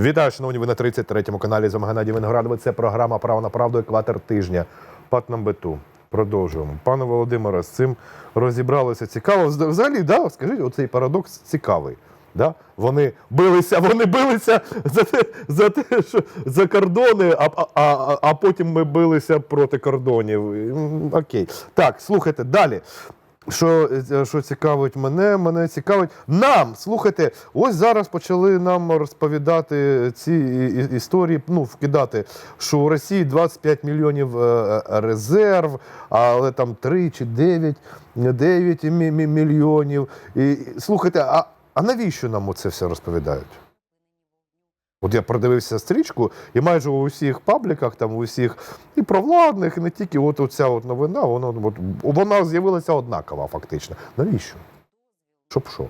Вітаю, шановні, ви на 33-му каналі з вами Геннадій Виноградовий. Це програма Право на правду екватор тижня. Пат Намбету. Продовжуємо. Пане Володимире, з цим розібралися цікаво. Взагалі, да, скажіть, оцей парадокс цікавий. Да? Вони билися, вони билися за те, за те, що за кордони, а, а, а потім ми билися проти кордонів. Окей. Так, слухайте далі. Що, е, що цікавить мене, мене цікавить нам. Слухайте, ось зараз почали нам розповідати ці історії, ну, вкидати, що у Росії 25 мільйонів е, е, резерв, але там 3 чи 9, 9 мі- мі- мільйонів. І, слухайте, а, а навіщо нам оце все розповідають? От я продивився стрічку, і майже у всіх пабліках, там у всіх і провладних, і не тільки от оця от новина, вона, от, вона з'явилася однакова, фактично. Навіщо? Щоб що?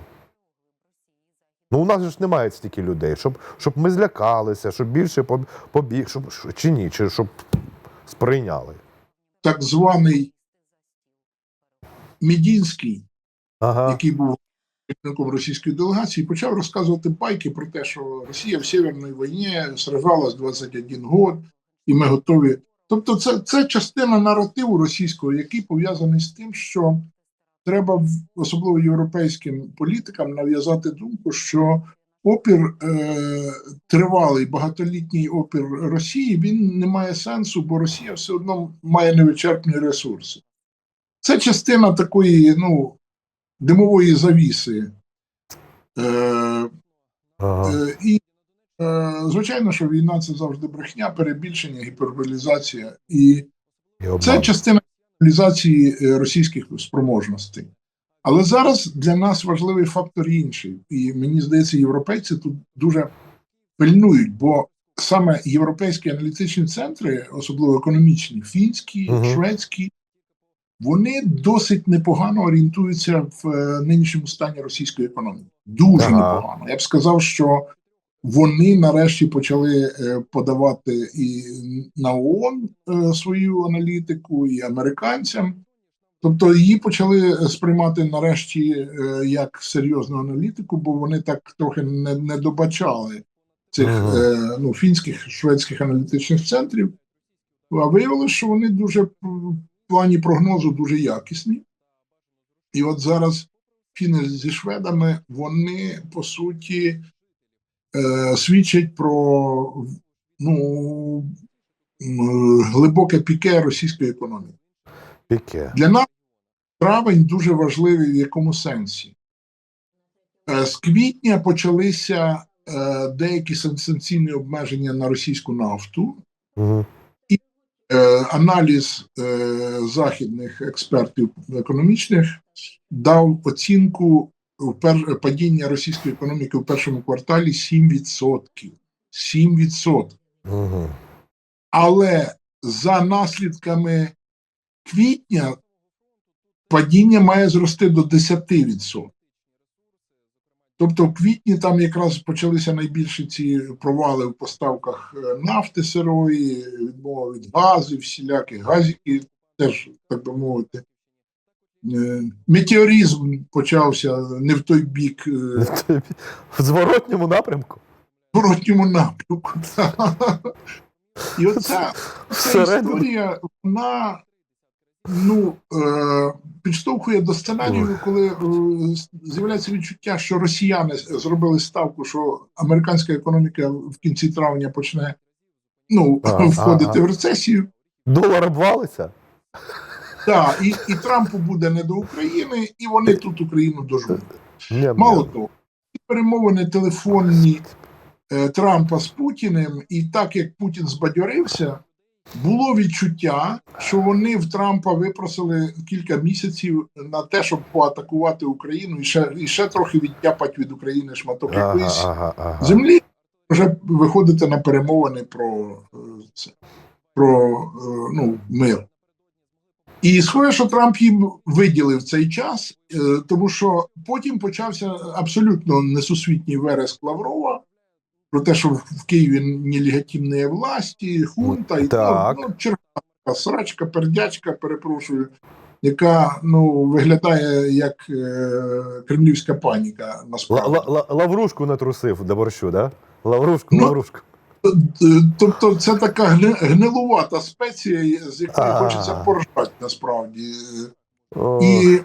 Ну, у нас же ж немає стільки людей, щоб, щоб ми злякалися, щоб більше побіг, щоб чи ні, чи щоб сприйняли. так званий Мідінський, Ага. який був керівником російської делегації, почав розказувати байки про те, що Росія в Северній війні сражалась 21 год, і ми готові. Тобто, це, це частина наративу російського, який пов'язаний з тим, що треба особливо європейським політикам нав'язати думку, що опір е, тривалий багатолітній опір Росії він не має сенсу, бо Росія все одно має невичерпні ресурси. Це частина такої ну, димової завіси. Е, е, і, е, звичайно, що війна це завжди брехня, перебільшення, гіперболізація. І це частина реалізації російських спроможностей. Але зараз для нас важливий фактор інший. І мені здається, європейці тут дуже пильнують, бо саме європейські аналітичні центри, особливо економічні, фінські, Мгм. шведські, вони досить непогано орієнтуються в е, нинішньому стані російської економіки. Дуже Ага. непогано. Я б сказав, що вони нарешті почали е, подавати і на ООН е, свою аналітику, і американцям. Тобто її почали сприймати нарешті як серйозну аналітику, бо вони так трохи не, не добачали цих Ага. е, ну, фінських шведських аналітичних центрів. А виявилося, що вони дуже плані прогнозу дуже якісні. І от зараз фіни зі шведами вони по суті е, свідчать про ну, глибоке піке російської економіки. Піке. Для нас травень дуже важливий в якому сенсі. Е, З квітня почалися е, деякі санкційні обмеження на російську нафту. Угу. Е, Аналіз е, західних експертів економічних дав оцінку падіння російської економіки в першому кварталі 7%. 7%. Угу. Але за наслідками квітня падіння має зрости до 10%. Тобто в квітні там якраз почалися найбільші ці провали в поставках е, нафти сирої, відмова від газу, всіляких газів, теж, так би мовити. Е, Метеоризм почався не в той бік, е, В зворотньому напрямку. в зворотньому напрямку. І оця, ця Всередину. історія, вона ну, е, підштовхує до сценарію, коли е, з'являється відчуття, що росіяни зробили ставку, що американська економіка в кінці травня почне ну, А, входити а, а. в рецесію. Долар обвалиться. Так, і, і Трампу буде не до України, і вони тут Україну дожмуть. Мало того, перемовини телефонні е, Трампа з Путіним, і так як Путін збадьорився, було відчуття, що вони в Трампа випросили кілька місяців на те, щоб поатакувати Україну і ще, і ще трохи відтяпати від України шматок Ага, якоїсь ага, ага. землі, вже виходити на перемовини про, це, про е, ну, мир. І схоже, що Трамп їм виділив цей час, е, тому що потім почався абсолютно несусвітній вереск Лаврова про те, що в Києві нелегітимні власті, хунта і Так. ну, ну, черга срачка, пердячка, перепрошую, яка ну, виглядає як е, кремлівська паніка насправді. ла- Лаврушку натрусив до борщу, да? Лаврушку, Ну, лаврушку. Е, Тобто це така гни- гнилувата спеція, з якої хочеться поржати насправді. І е,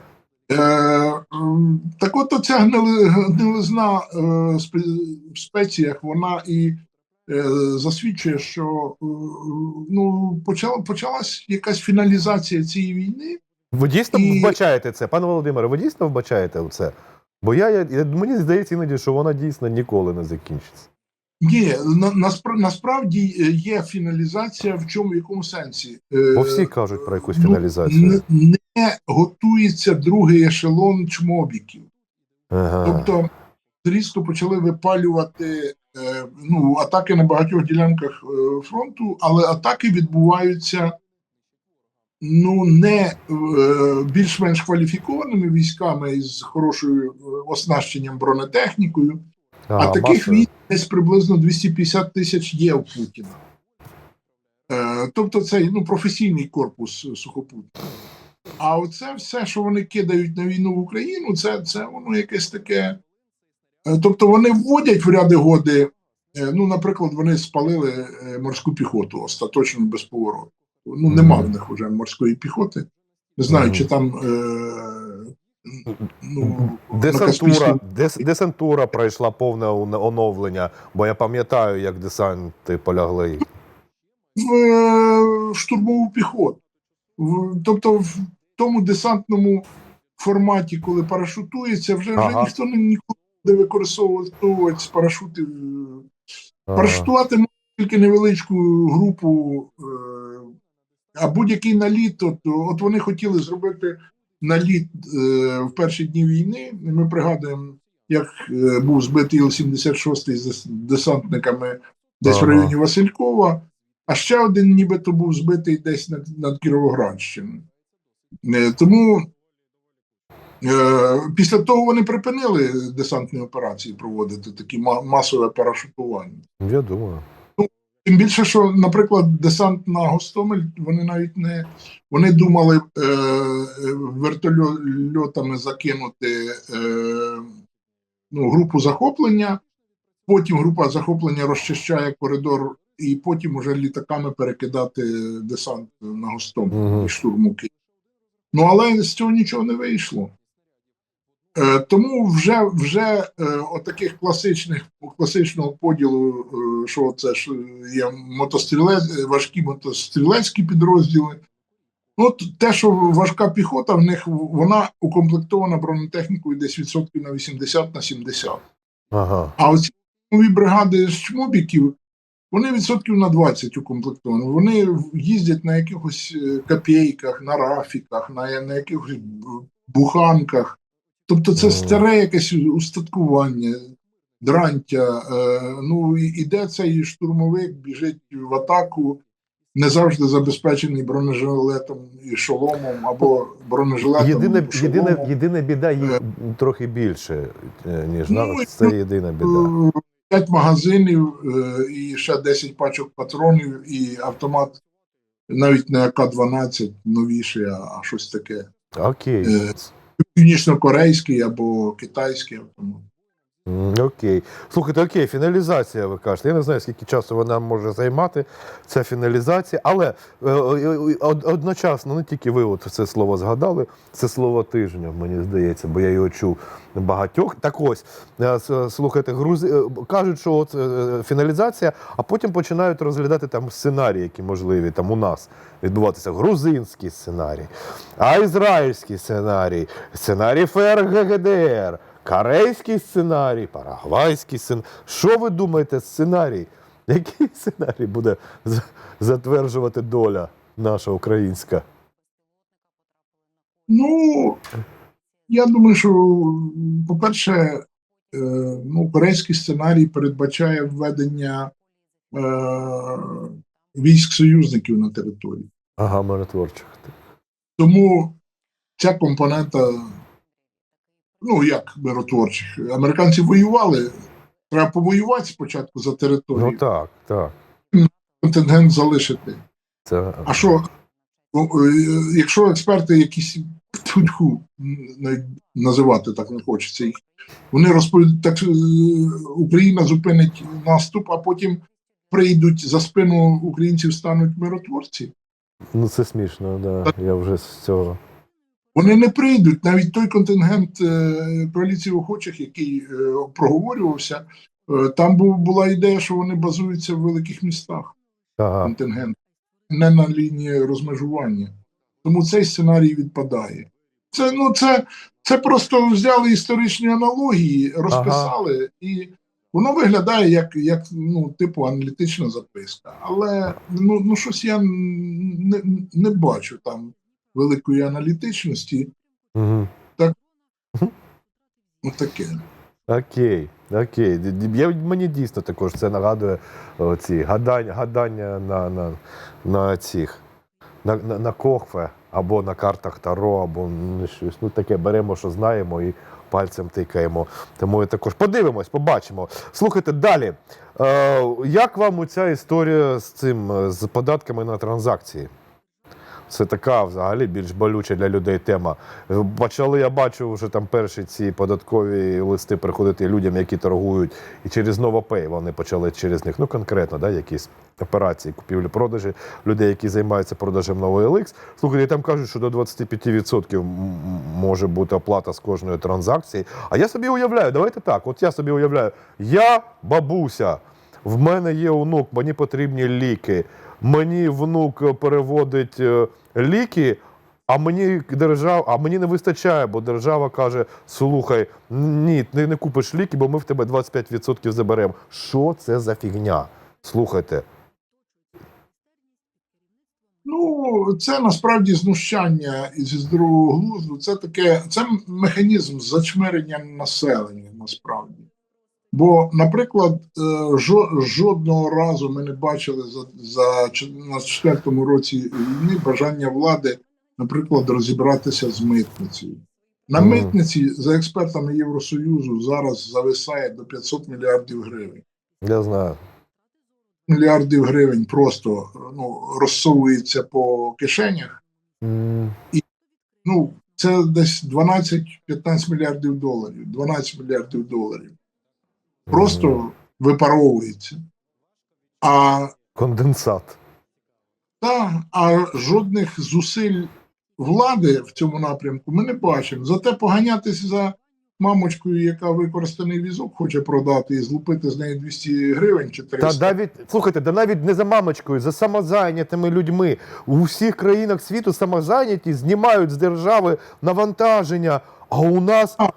так от ця гнили, гнилизна е, в спеціях, вона і е, засвідчує, що е, ну, почала, почалась якась фіналізація цієї війни. Ви дійсно і- вбачаєте це, пане Володимире, ви дійсно вбачаєте це? Бо я, я, мені здається іноді, що вона дійсно ніколи не закінчиться. Ні, на, наспра- насправді е, є фіналізація в чому в якому сенсі? Е, Бо всі кажуть про якусь ну, фіналізацію. не готується другий ешелон чмобіків. Ага. Тобто різко почали випалювати е, ну, атаки на багатьох ділянках е, фронту, але атаки відбуваються ну, не е, більш-менш кваліфікованими військами із хорошою оснащенням бронетехнікою, а Ага, таких військ десь приблизно 250 тисяч є у Путіна. Е, тобто це ну, професійний корпус сухопутний. А оце все, що вони кидають на війну в Україну, це, це воно якесь таке. Е, Тобто вони вводять в ряди годи. е, Ну, наприклад, вони спалили е, морську піхоту остаточно без повороту. Ну, нема в них вже морської піхоти. Не знаю, чи там. Е, ну, Десантура, десантура пройшла повне оновлення, бо я пам'ятаю, як десанти полягли. в штурмову піхоту. Тобто тому десантному форматі, коли парашутується, вже, вже Ага. ніхто не ніколи не використовувати з парашутів. Ага. Парашутувати можна тільки невеличку групу, е, а будь-який наліт, от, от вони хотіли зробити наліт е, в перші дні війни. Ми пригадуємо, як е, був збитий Іл-76 з десантниками десь Ага. в районі Василькова, а ще один нібито був збитий десь над, над Кіровоградщиною. Е, Тому е, після того вони припинили десантні операції проводити такі масове парашутування. Я думаю. Тим більше, що, наприклад, десант на Гостомель, вони навіть не вони думали е, е, вертольотами закинути е, ну, групу захоплення. Потім група захоплення розчищає коридор, і потім уже літаками перекидати десант на Гостомель і штурму Києва. Ну але з цього нічого не вийшло. Е, тому вже, вже е, отаких класичних класичного поділу, е, що це ж є мотострілець, важкі мотострілецькі підрозділи. Ну, те, що важка піхота, в них вона укомплектована бронетехнікою десь відсотків на 80 на 70. Ага. А оці нові бригади з чмобіків, вони відсотків на 20 укомплектовані. Вони їздять на якихось е, копійках, на рафіках, на, на якихось буханках. Тобто це старе якесь устаткування, дрантя. Е, ну, іде цей штурмовик, біжить в атаку, не завжди забезпечений бронежилетом і шоломом, або бронежилетом. Єдине, і шоломом. єдине, єдине біда їй трохи більше, е, ніж Ну, нас. Це єдина біда. П'ять магазинів е, і ще 10 пачок патронів, і автомат навіть не АК-12 новіший, а а щось таке. Окей. Е, Північно-корейський або китайський автомат. Окей. Слухайте, окей, фіналізація, ви кажете. Я не знаю, скільки часу вона може займати, ця фіналізація, але е, е, од- одночасно, не тільки ви от це слово згадали, це слово тижня, мені здається, бо я його чув багатьох. Так ось, е, слухайте, грузи... е, кажуть, що от е, фіналізація, а потім починають розглядати там сценарії, які можливі там у нас відбуватися. Грузинський сценарій, а ізраїльський сценарій, сценарій ФРГГДР. Корейський сценарій, парагвайський сценарій. Що ви думаєте, сценарій? Який сценарій буде затверджувати доля наша українська? Ну, я думаю, що, по-перше, е, ну, корейський сценарій передбачає введення е, військ союзників на території. Ага, миротворчих. Тому ця компонента, ну як миротворчих, американці воювали. Треба повоювати спочатку за територію, Ну так, так. контингент залишити. Це А що о, е, якщо експерти якісь тьфу-тьфу, називати так не хочеться їх, вони розповідають, так е, Україна зупинить наступ, а потім прийдуть за спину українців, стануть миротворці. Ну це смішно, да. Я вже з цього. Вони не прийдуть. Навіть той контингент е, коаліції охочих, який е, проговорювався, е, там була ідея, що вони базуються в великих містах. Ага. Контингент, не на лінії розмежування. Тому цей сценарій відпадає. Це, ну, це, це просто взяли історичні аналогії, розписали, і воно виглядає як, як ну, типу аналітична записка. Але ну, ну щось я не, не бачу там великої аналітичності. Угу. Ну, таке. Окей, окей. Я, мені дійсно також це нагадує о, ці гадання, гадання на, на, на цих на, на, на кохве або на картах Таро, або ну, щось. Ну таке беремо, що знаємо, і пальцем тикаємо. Тому я також подивимось, побачимо. Слухайте далі. Е, як вам ця історія з цим з податками на транзакції? Це така взагалі більш болюча для людей тема. Почали, я бачу, вже там перші ці податкові листи приходити людям, які торгують, і через NovaPay вони почали через них, ну конкретно, да, якісь операції, купівлі-продажі, людей, які займаються продажем нової OLX. Слухайте, там кажуть, що до 25% м- м- може бути оплата з кожної транзакції. А я собі уявляю, давайте так. От я собі уявляю, я бабуся, в мене є онук, мені потрібні ліки. Мені внук е, переводить е, ліки, а мені держава, а мені не вистачає, бо держава каже: слухай, ні, ти не купиш ліки, бо ми в тебе 25% заберемо. Що це за фігня? Слухайте. Ну, це насправді знущання зі здорового глузду. Це таке, це механізм зачмирення населення насправді. Бо, наприклад, е, жодного разу ми не бачили за, за на четвертому році війни бажання влади, наприклад, розібратися з митницею. На митниці за експертами Євросоюзу зараз зависає до 500 мільярдів гривень. Я знаю. Мільярдів гривень просто ну, розсовується по кишенях. М, Ну, це десь 12-15 мільярдів доларів. 12 мільярдів доларів. Просто випаровується. А, Конденсат. та, а жодних зусиль влади в цьому напрямку ми не бачимо. Зате поганятися за мамочкою, яка використаний візок хоче продати і злупити з неї 200 гривень чи 300. Та навіть слухайте, да навіть не за мамочкою, за самозайнятими людьми. У всіх країнах світу самозайняті знімають з держави навантаження. А у нас Це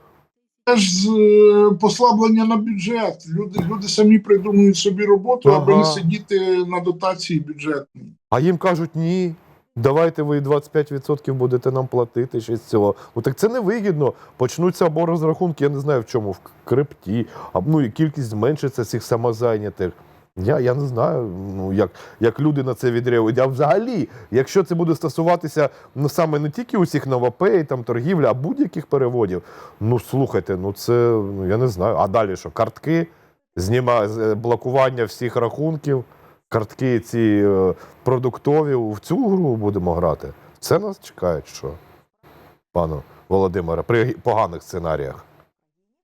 ж з, е, послаблення на бюджет. Люди, люди самі придумують собі роботу, аби не сидіти на дотації бюджетній. А їм кажуть, ні. Давайте ви 25% будете нам платити ще з цього. Ну так це невигідно. Почнуться або розрахунки, я не знаю в чому, в крипті, або ну і кількість зменшиться цих самозайнятих. Я, я не знаю, ну як, як люди на це відреагують. А взагалі, якщо це буде стосуватися ну саме не тільки усіх новопей, там торгівля, а будь-яких переводів. Ну слухайте, ну це ну я не знаю. А далі що? Картки, зніма блокування всіх рахунків картки ці е, продуктові в цю гру будемо грати. Це нас чекає, що, пану Володимире, при поганих сценаріях.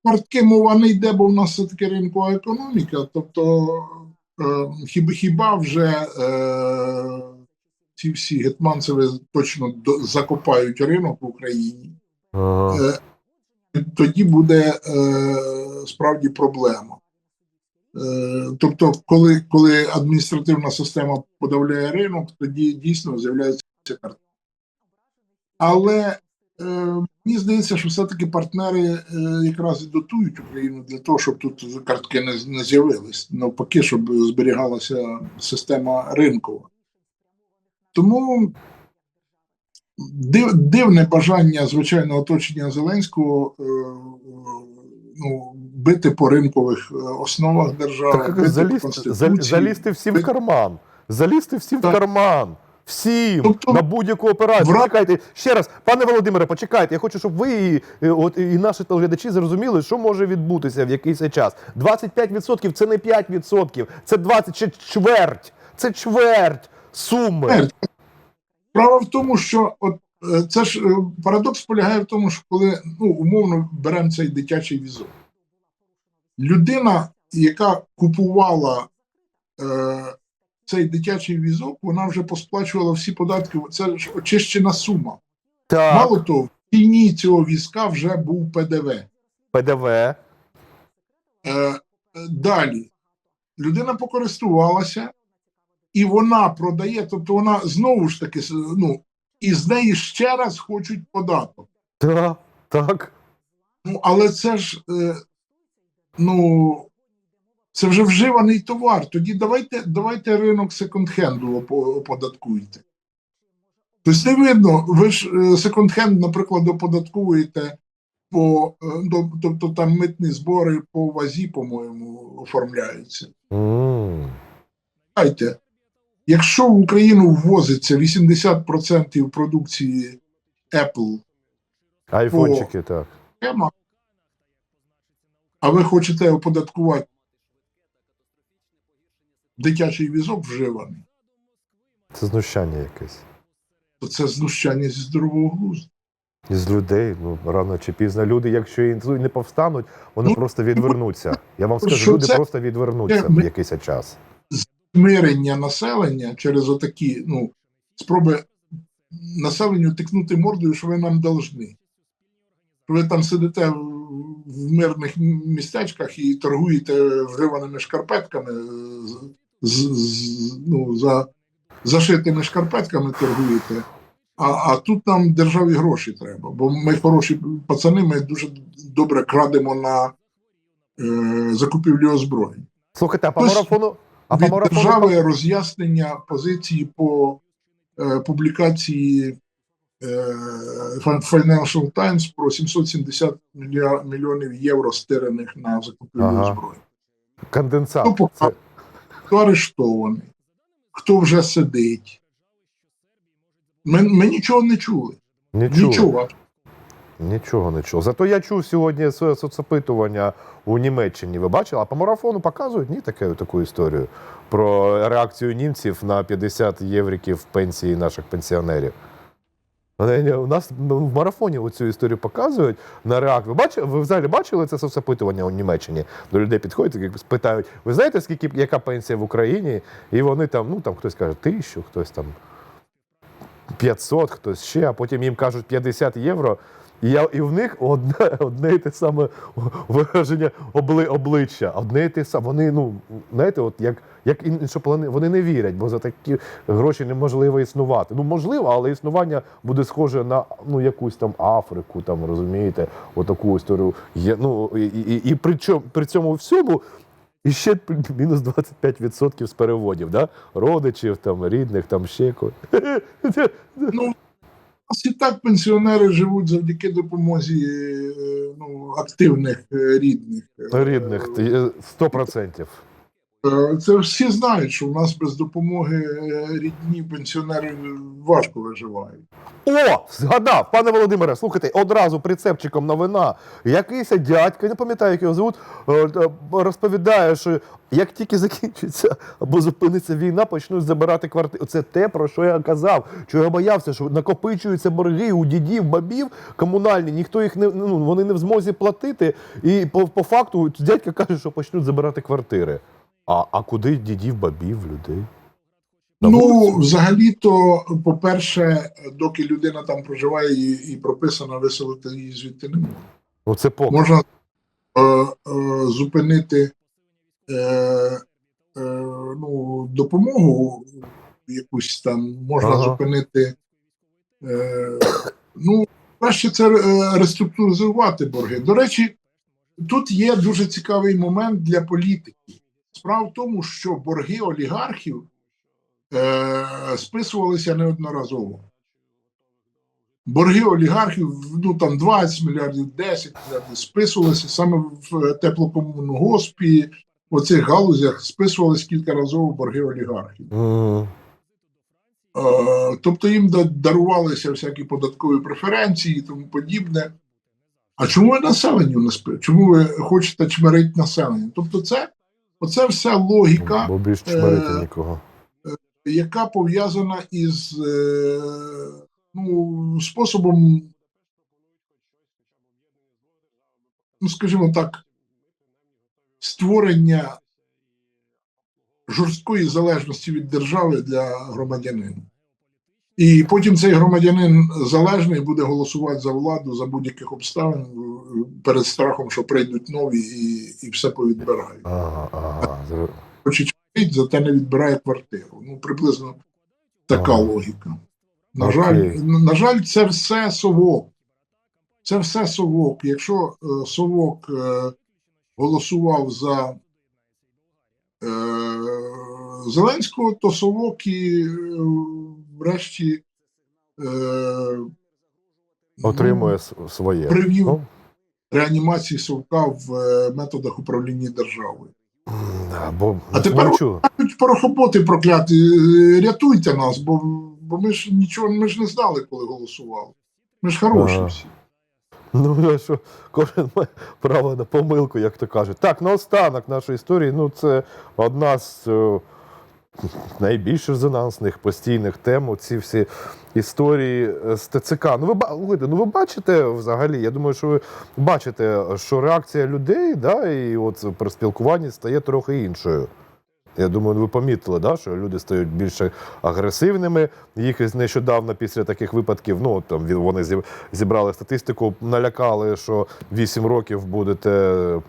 Картки мова не йде, бо в нас все таки ринкова економіка. Тобто, е, хіба, хіба вже е, ці всі гетманцеви точно до, закопають ринок в Україні, Ага. е, тоді буде е, справді проблема. Е, тобто, коли, коли адміністративна система подавляє ринок, тоді дійсно з'являються картки. Але е, мені здається, що все-таки партнери е, якраз і дотують Україну для того, щоб тут картки не, не з'явились. Навпаки, щоб зберігалася система ринкова. Тому див, дивне бажання звичайно оточення Зеленського е, е, ну, бити по ринкових е, основах держави, Так, бити залізти, зал- залізти всім в карман. Залізти всім в карман. Всім Тобто, на будь-яку операцію. вра- Чекайте ще раз, пане Володимире, почекайте. Я хочу, щоб ви і, е, от, і наші телеглядачі зрозуміли, що може відбутися в якийсь час. 25% це не 5%, це 20, це чверть. Це чверть суми. Справа в тому, що от е, це ж е, парадокс полягає в тому, що коли ну, умовно беремо цей дитячий візок. Людина, яка купувала е, цей дитячий візок, вона вже посплачувала всі податки. Це ж очищена сума. Так, Мало того, в ціні цього візка вже був ПДВ. ПДВ. Е, е, далі людина покористувалася, і вона продає, тобто вона знову ж таки ну, і з неї ще раз хочуть податок. Так, так. Ну, але це ж е, ну, це вже вживаний товар. Тоді давайте, давайте ринок секонд-хенду оподаткуйте. Тобто не видно, ви ж е, секонд-хенд, наприклад, оподатковуєте по, е, тобто там митні збори по вазі, по-моєму, оформляються. Знаєте, якщо в Україну ввозиться 80% продукції Apple Айфончики, так. тема, а ви хочете оподаткувати дитячий візок вживаний, Це знущання якесь. то це знущання зі здорового глузду. З людей, ну рано чи пізно люди, якщо і не повстануть, вони Ну, просто відвернуться. Я вам скажу, люди це- просто відвернуться ми- в якийсь час. Смирення населення через отакі ну, спроби населенню тикнути мордою, що ви нам должны. Ви там сидите в мирних містечках і торгуєте вживаними шкарпетками, з, з, ну, за зашитими шкарпетками торгуєте. А, а тут нам державі гроші треба, бо ми хороші пацани, ми дуже добре крадемо на е, закупівлю озброєнь. Слухайте, а по марафону. А по від марафону держави роз'яснення позиції по е, публікації е, Financial Times про 770 мільйонів євро стирених на закупівлю Ага. зброї. конденсат. Ну, поки- Це- Хто арештований, хто вже сидить. Ми, ми нічого не чули. Нічого. Нічого. Нічого не чув. Зато я чув сьогодні своє соцопитування у Німеччині. Ви бачили? А по марафону показують ні таке, таку історію про реакцію німців на 50 євриків пенсії наших пенсіонерів. У нас ну, в марафоні оцю історію показують на реакт. Ви бачили, ви взагалі бачили це соцопитування у Німеччині? До людей підходять і питають: ви знаєте, скільки яка пенсія в Україні? І вони там, ну там хтось каже тисячу, хтось там 500, хтось ще, а потім їм кажуть 50 євро. І, я, і в них одне, одне і те саме вираження обли, обличчя. Одне і те саме. Вони, ну, знаєте, от як, як іншоплани, вони не вірять, бо за такі гроші неможливо існувати. Ну, можливо, але існування буде схоже на ну, якусь там Африку, там, розумієте, отаку історію. Є, ну, і, і, і при, чому, при цьому всьому і ще мінус 25% з переводів, да? родичів, там, рідних, там ще когось. Ну, нас і так пенсіонери живуть завдяки допомозі е, ну, активних е, рідних. Рідних, е, 100%. Е, Це всі знають, що в нас без допомоги рідні пенсіонери важко виживають. О, згадав, пане Володимире, слухайте, одразу прицепчиком новина. Якийсь дядька, не пам'ятаю, як його звуть, е, е, розповідає, що як тільки закінчиться або зупиниться війна, почнуть забирати квартири. Це те, про що я казав. Що я боявся, що накопичуються борги у дідів, бабів комунальні, ніхто їх не ну, вони не в змозі платити. І по, по факту дядька каже, що почнуть забирати квартири. А, а куди дідів, бабів, людей? Ну, взагалі-то, по-перше, доки людина там проживає і, і прописана, виселити її звідти не можна. Ну, це поки. Можна е, е, зупинити е, е, ну, допомогу якусь там, можна Ага. зупинити. Е, ну, краще це е, реструктуризувати борги. До речі, тут є дуже цікавий момент для політики. Справа в тому, що борги олігархів списувалися неодноразово. Борги олігархів, ну там 20 мільярдів, 10 мільярдів списувалися саме в теплокомунгоспі, в оцих галузях списувалися кількаразово борги олігархів. Е, тобто їм дарувалися всякі податкові преференції і тому подібне. А чому ви населенню не спи? Чому ви хочете чмирити населення? Тобто, це оце все логіка. Бо більш чмирити е, нікого. Яка пов'язана із е, ну, способом, ну, скажімо так, створення жорсткої залежності від держави для громадянина. І потім цей громадянин залежний буде голосувати за владу за будь-яких обставин перед страхом, що прийдуть нові і, і все повідбирають. Ага, ага. Зате не відбирає квартиру. Ну, приблизно така Ага. логіка. На жаль, на жаль, це все совок. Це все совок. Якщо е, совок е, голосував за е, Зеленського, то совок і е, врешті е, Отримує ну, своє. привів Ну, реанімації совка в е, методах управління державою. Бо А тепер-. Кажуть, порохоботи прокляті, е, рятуйте нас, бо, бо ми ж нічого ми ж не знали, коли голосували. Ми ж хороші Ага. всі. Ну, я що кожен має право на помилку, як то кажуть. Так, наостанок нашої історії, ну це одна з е, найбільш резонансних постійних тем. Ці всі історії з ТЦК. Ну, ви ну ви бачите взагалі. Я думаю, що ви бачите, що реакція людей, да, і от при спілкуванні стає трохи іншою. Я думаю, ви помітили, да, що люди стають більше агресивними. Їх нещодавно після таких випадків, ну там вони зібрали статистику, налякали, що 8 років будете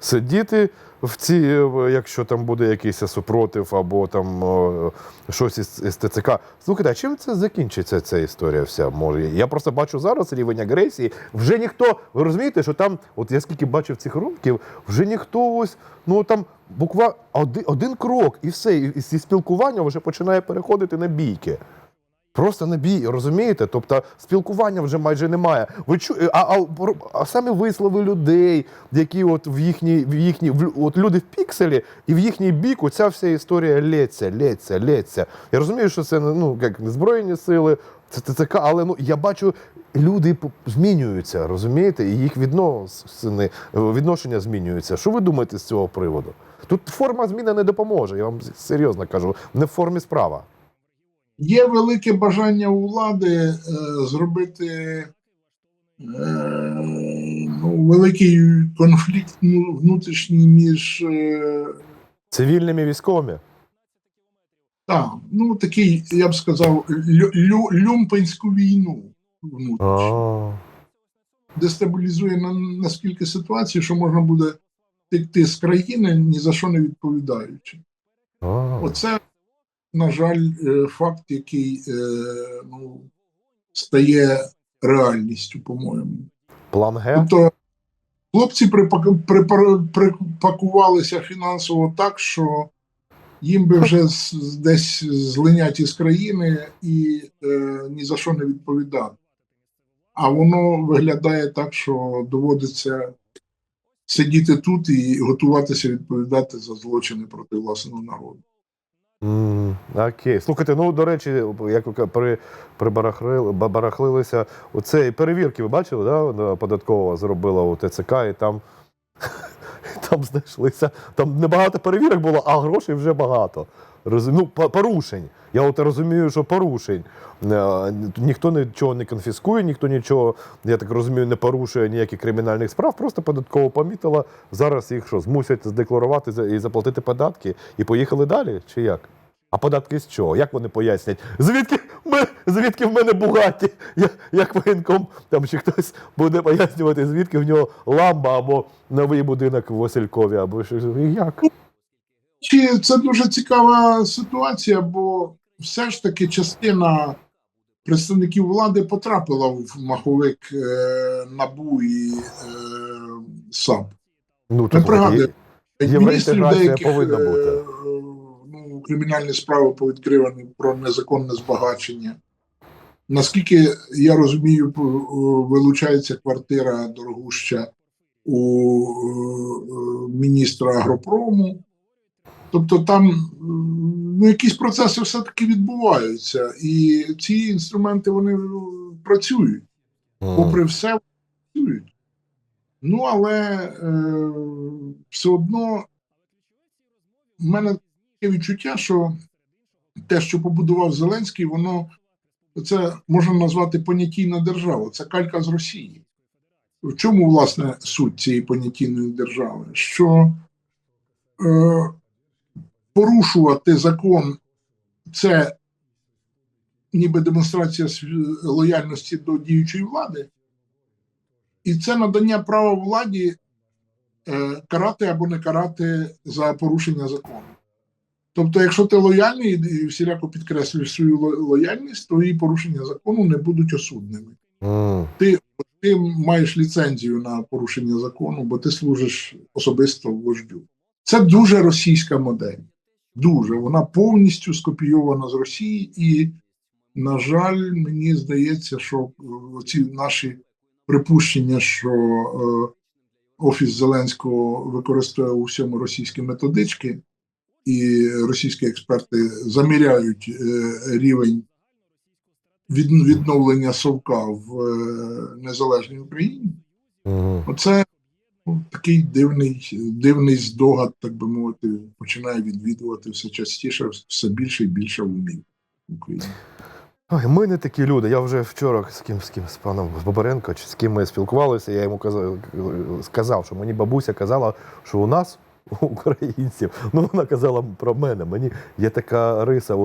сидіти в ці, е, якщо там буде якийсь супротив або там е, щось із, із ТЦК. Слухайте, а чим це закінчиться ця історія вся? Може, я просто бачу зараз рівень агресії. Вже ніхто, ви розумієте, що там, от я скільки бачив цих роликів, вже ніхто ось, ну там буква один, один крок, і все, і, і спілкування вже починає переходити на бійки. Просто на бій, розумієте? Тобто спілкування вже майже немає. Ви чу... а, а, а саме вислови людей, які от в їхній, в їхній, в, от люди в пікселі, і в їхній бік оця вся історія лється, лється, лється. Я розумію, що це ну як не збройні сили, це ТЦК, але ну я бачу, люди змінюються, розумієте, і їх відносини, відношення змінюються. Що ви думаєте з цього приводу? Тут форма зміни не допоможе. Я вам серйозно кажу, не в формі справа. Є велике бажання у влади е, зробити е, ну, великий конфлікт ну, внутрішній між е, Цивільними військовими. та, ну, такий, я б сказав, лю, лю, люмпенську війну внутрішню. Дестабілізує на, наскільки ситуацію, що можна буде текти з країни, ні за що не відповідаючи. Оце, на жаль, е, факт, який е, ну, стає реальністю, по-моєму. План Г. Тобто хлопці припак- припакувалися фінансово так, що їм би вже десь злинять із країни і е, ні за що не відповідати. А воно виглядає так, що доводиться сидіти тут і готуватися відповідати за злочини проти власного народу. Окей. Слухайте, ну до речі, як ви при, прибарахлили, ба- барахлилися, оце перевірки ви бачили, да? Податкова зробила у ТЦК, і там, там знайшлися. Там небагато перевірок було, а грошей вже багато. Розум... Ну, порушень. Я от розумію, що порушень. Е, Ніхто нічого не конфіскує, ніхто нічого, я так розумію, не порушує ніяких кримінальних справ, просто податково помітила. Зараз їх що, змусять здекларувати і заплатити податки, і поїхали далі, чи як? А податки з чого? Як вони пояснять? Звідки, ми, звідки в мене Бугаті? Я, як воєнком, там ще хтось буде пояснювати, звідки в нього ламба або новий будинок в Василькові, або. І Як? Чи це дуже цікава ситуація, бо все ж таки частина представників влади потрапила в маховик е, НАБУ і е, САП. Ну, Ми то пригадуємо, міністрів деяких повинна е, ну, кримінальні справи повідкривані про незаконне збагачення. Наскільки я розумію, вилучається квартира дорогуща у е, міністра агропрому. Тобто там ну, якісь процеси все-таки відбуваються, і ці інструменти вони працюють попри все працюють. Ну, але е, все одно в мене таке відчуття, що те, що побудував Зеленський, воно це можна назвати понятійна держава. Це калька з Росії. В чому власне суть цієї понятійної держави? Що е, порушувати закон це ніби демонстрація лояльності до діючої влади, і це надання права владі е, карати або не карати за порушення закону. Тобто, якщо ти лояльний і всіляко підкреслюєш свою лояльність, то і порушення закону не будуть осудними. М, Ти, ти маєш ліцензію на порушення закону, бо ти служиш особисто вождю. Це дуже російська модель. Дуже. Вона повністю скопійована з Росії, і, на жаль, мені здається, що е, ці наші припущення, що е, Офіс Зеленського використовує у всьому російські методички, і російські експерти заміряють е, рівень від, відновлення совка в е, незалежній Україні. Оце такий дивний, дивний здогад, так би мовити, починає відвідувати все частіше, все більше і більше умів в Україні. Ой, ми не такі люди. Я вже вчора з ким з ким з паном Бобаренко чи з ким ми спілкувалися. Я йому казав, сказав, що мені бабуся казала, що у нас. Українців, ну вона казала про мене. Мені є така риса,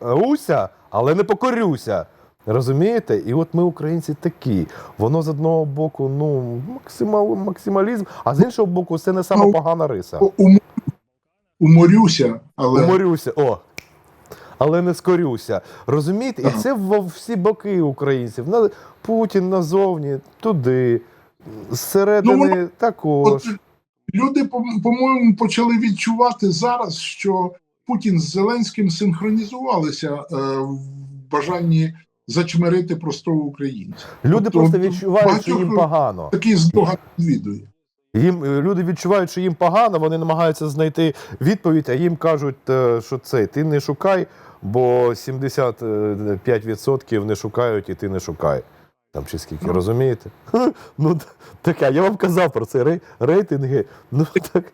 уся, але не покорюся. Розумієте? І от ми, українці, такі. Воно з одного боку, ну, максимал, максималізм, а з іншого боку, це не сама Ну, погана риса. Уморюся, але Уморюся, о. Але не скорюся. Розумієте? І це во всі боки українців. Путін назовні, туди, зсередини Ну, От також. люди, по- по-моєму, почали відчувати зараз, що Путін з Зеленським синхронізувалися е, в бажанні зачмирити простого українця. Люди тобто просто відчувають, що їм погано. Такий здогад відвідує. Їм е, люди відчувають, що їм погано, вони намагаються знайти відповідь, а їм кажуть, е, що це ти не шукай, бо 75% не шукають, і ти не шукай. Там чи скільки, Ну. розумієте? Ну, т- таке, я вам казав про це рей- рейтинги. Ну так,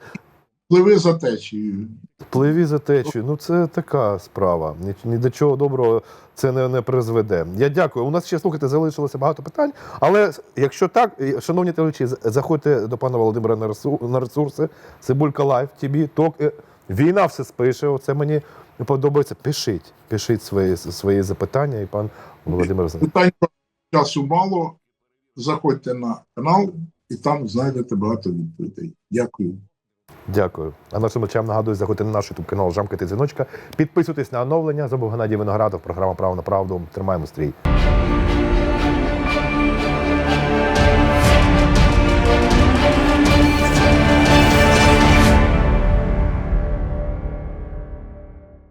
Пливи за течією. пливі за течією. Ну це така справа. Ні, ні до чого доброго це не, не призведе. Я дякую. У нас ще слухайте, залишилося багато питань. Але якщо так, шановні телечі, заходьте до пана Володимира на ресу- на ресурси. Цибулька Лайв, ТІБІ, ТОК. Е, Війна все спише. Оце мені подобається. Пишіть, пишіть свої, свої запитання, і пан Володимир Питань часу мало. Заходьте на канал і там знайдете багато відповідей. Дякую. Дякую. А нашим очам нагадую, заходьте на наш ютуб канал Жамкати дзвіночка. Підписуйтесь на оновлення. Забув Геннадій Виноградов, програма Право на правду. Тримаємо стрій.